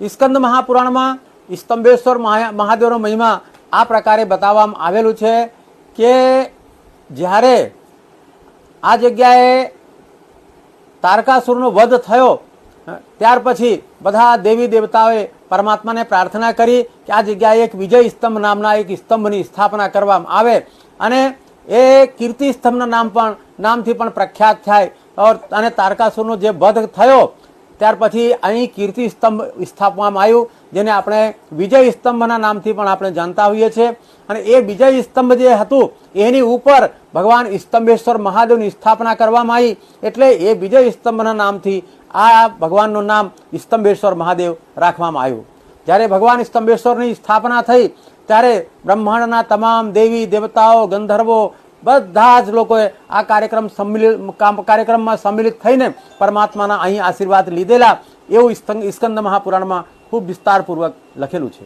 સ્કંદ મહાપુરાણમાં સ્તંભેશ્વર મહા- મહાદેવનો મહિમા આ પ્રકારે બતાવવામાં આવેલું છે કે જ્યારે આ જગ્યાએ તારકાસુરનો વધ થયો ત્યાર પછી બધા દેવી દેવતાઓએ પરમાત્માને પ્રાર્થના કરી કે આ જગ્યાએ એક વિજય સ્તંભ નામના એક સ્તંભની સ્થાપના કરવામાં આવે અને એ કીર્તિ સ્તંભના નામ પણ, નામથી પણ પ્રખ્યાત થાય. અને તારકાસુરનો જે વધ થયો ત્યાર પછી અહીં કીર્તિ સ્તંભ સ્થાપવામાં આવ્યું, જેને આપણે વિજય સ્તંભના નામથી પણ આપણે જાણતા હોઈએ છીએ. અને એ વિજય સ્તંભ જે હતું, એની ઉપર ભગવાન સ્તંભેશ્વર મહાદેવની સ્થાપના કરવામાં આવી. એટલે એ વિજય સ્તંભના નામથી આ ભગવાનનું નામ સ્તંભેશ્વર મહાદેવ રાખવામાં આવ્યું. જ્યારે ભગવાન સ્તંભેશ્વરની સ્થાપના થઈ, ત્યારે બ્રહ્માંડના તમામ દેવી દેવતાઓ, ગંધર્વો બધા જ લોકોએ આ કાર્યક્રમ સંમિલિત કાર્યક્રમમાં સંમિલિત થઈને પરમાત્માના અહીં આશીર્વાદ લીધેલા એવું સ્કંદ મહાપુરાણમાં ખૂબ વિસ્તારપૂર્વક લખેલું છે.